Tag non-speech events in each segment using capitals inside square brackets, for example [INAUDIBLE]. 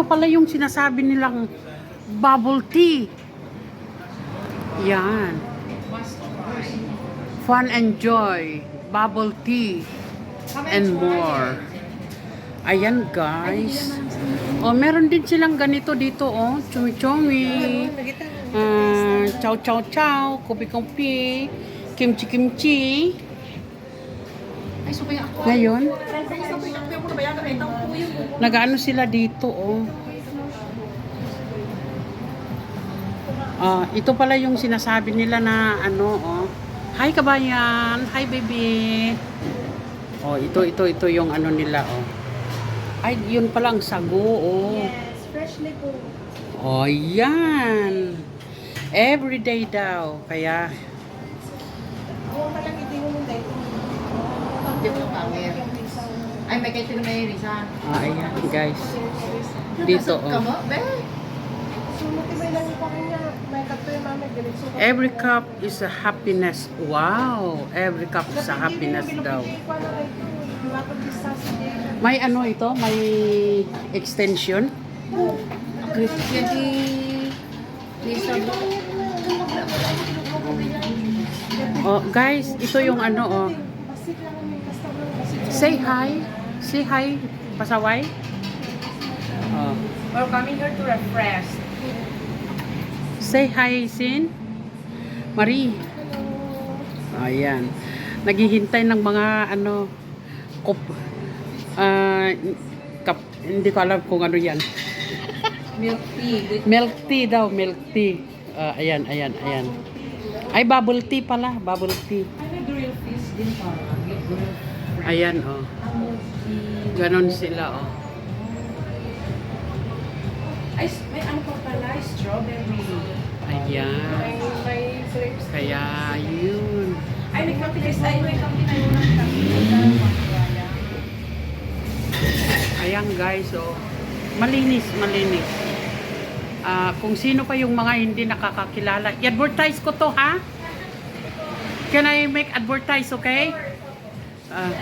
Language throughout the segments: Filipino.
ito pala yung sinasabi nilang bubble tea. Yan. Fun and joy. Bubble tea. And more. Ayan guys. Oh, meron din silang ganito dito oh. Chumi-chumi. Ah, chow chow chow. Kopi-kopi. Kimchi-kimchi. Ay, so yung nag-ano sila dito oh. Ah, ito pala yung sinasabi nila na ano oh. Hi kabayan, hi baby. Oh, ito ito ito yung ano nila oh. Ay, yun pala ang sago oh. Yes, freshly po. Oh, yan. Everyday daw. Kaya, Yung palang hindi mo nung dahil. Ko power. Ay, may kayo na may risa. ah, ayan guys. Dito oh. Yung yung. Every cup is a happiness. Wow! Every cup is a happiness daw. May ano ito? May extension? Christian di... Lisa. Oh, guys, ito yung ano oh. Say hi. Say hi, pasaway. Oh. We're coming here to refresh. Say hi, Sin. Marie. Ayan. Naghihintay ng mga ano kop ah, kap, hindi ko alam kung ano yan. Milk tea Milk tea daw, milk tea. Ah, ayan, ayan, ayan. Ay, bubble tea pala, bubble tea. Ano grill fish din. Grill Ayan, oh. Ganon sila, oh. Ay, may ano pa pala? Strawberry. Ayan. May, may grapes. Kaya, yun. Ay, guys. Ay, may kape na yun ang kape. Ayan, guys, oh. Malinis, malinis. Ah, kung sino pa yung mga hindi nakakakilala, i-advertise ko to, ha? Can I make advertise, okay? Ah.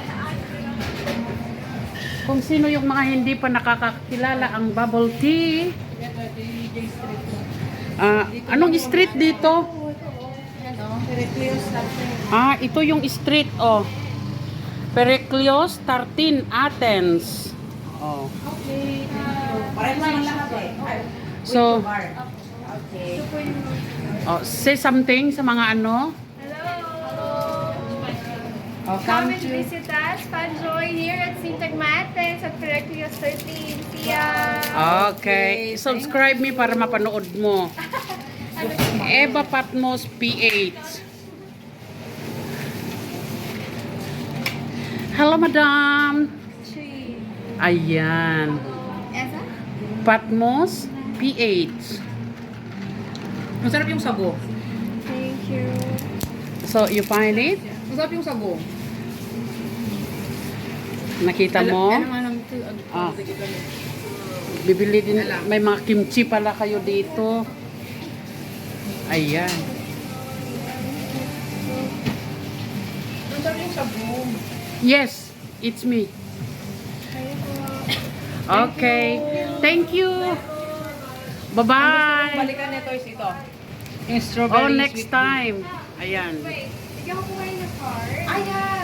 kung sino yung mga hindi pa nakakakilala ang bubble tea. Ah, anong street dito? Ah, ito yung street, oh. Pericleos, Tartin, Athens. Oh. Okay. So, Okay. oh, say something sa mga ano. Oh, Come come and to... visit us, Panjoy, here at Sintag Matens at Pericleos 13. See ya! Okay. Subscribe me para mapanood mo. [LAUGHS] Eva Patmos PH. Hello, madam. Ayan. Esa? Patmos PH. Masarap yung sago. Thank you. So, you find it? Masarap yung sago. Nakita mo? Ano nga naman ito? Ah. Bibili din. May mga kimchi pala kayo dito. Ayan. Yes, it's me. Okay. Thank you. Bye-bye. Balikan nito is ito. Yung strawberry Oh, next time. Ayan. Wait, bigyan ko po kayo ng card. Ah,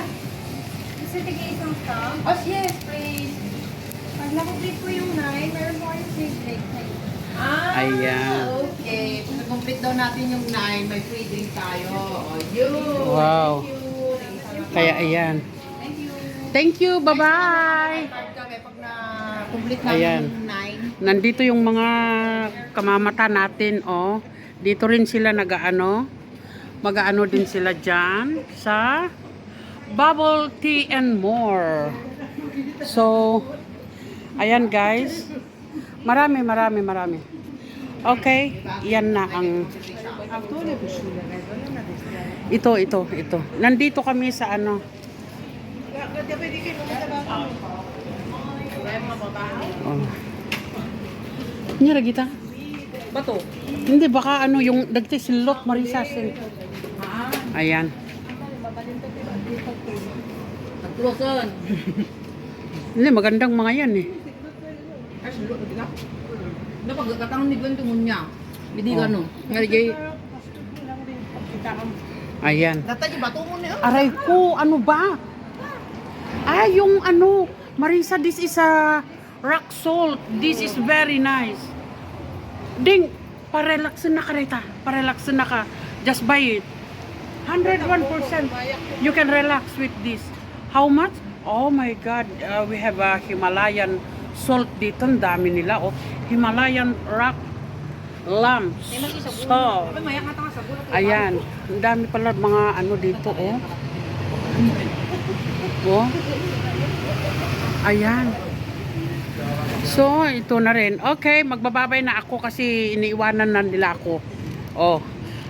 isang stamp. Oh, yes, please. Pag nakuplate po yung 9, meron po kayong free drink na yun. Ah, Ayan. okay. Kung na-complete daw natin yung 9, may free drink tayo. Oh, yun. Wow. Thank you. Kaya ayan. Thank you. Thank you. Bye-bye. Card kami pag na-complete Ayan. namin yung 9. Nandito yung mga kamamata natin, oh. Dito rin sila nag-ano. Mag-ano din sila dyan sa bubble tea and more. So, ayan guys. Marami, marami, marami. Okay, yan na ang... Ito, ito, ito. Nandito kami sa ano. Oh. Nyara kita? Bato. Hindi, baka ano, yung nagtisilot, Marisa. Sin. Ayan. Nagkloson. Hindi, magandang mga yan eh. Ay, sulot na Dapat katang ni Gwen tungon niya. Hindi ka no. Ngalagay. lang din pagkita ang Ayan. Data di ba tungon niya? Aray ko, ano ba? Ah, yung ano, Marisa, this is a rock salt. This is very nice. Ding, parelax na ka, Rita. Parelax na ka. Just buy it. 101%. You can relax with this. How much? Oh my God. Uh, we have a Himalayan salt dito. Ang dami nila. Oh. Himalayan rock lamb salt. Ayan, ang dami pala mga ano dito, oh. Oh. Ayan. So, ito na rin. Okay, magbababay na ako kasi iniiwanan na nila ako. Oh.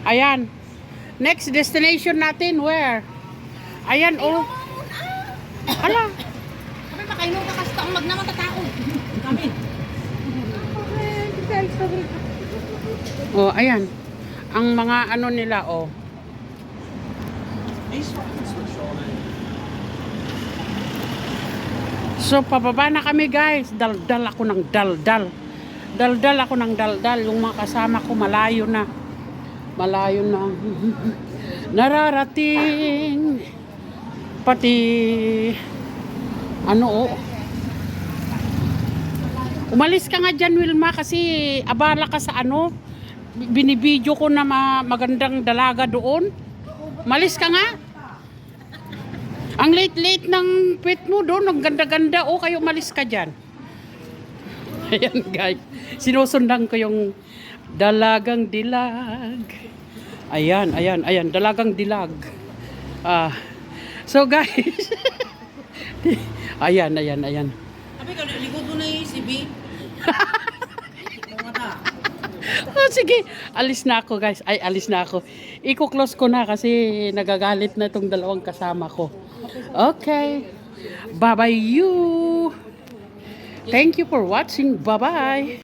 Ayan. Next destination natin, where? Ayan, oh. Ala. Kami makainom ka kasi ang magnaman tatao. Kami. Oh, ayan. Ang mga ano nila, oh. So, pababa na kami guys. Daldal ako ng daldal. Daldal ako ng daldal. Yung mga kasama ko malayo na. Malayo na. [LAUGHS] Nararating. Pati, ano oh. Umalis ka nga dyan, Wilma, kasi abala ka sa ano. Binibidyo ko na ma- magandang dalaga doon. Malis ka nga. Ang late-late ng pet mo doon, ang ganda-ganda. O, kayo malis ka dyan. [LAUGHS] Ayan, guys. Sinusundan ko yung dalagang dilag. Ayan, ayan, ayan. Dalagang dilag. Ah. So, guys. [LAUGHS] ayan, ayan, ayan. Ka likod mo na yung CB. [LAUGHS] Oh, sige, alis na ako guys. Ay, alis na ako. Iko-close ko na kasi nagagalit na itong dalawang kasama ko. Okay. Bye-bye you. Thank you for watching. Bye-bye.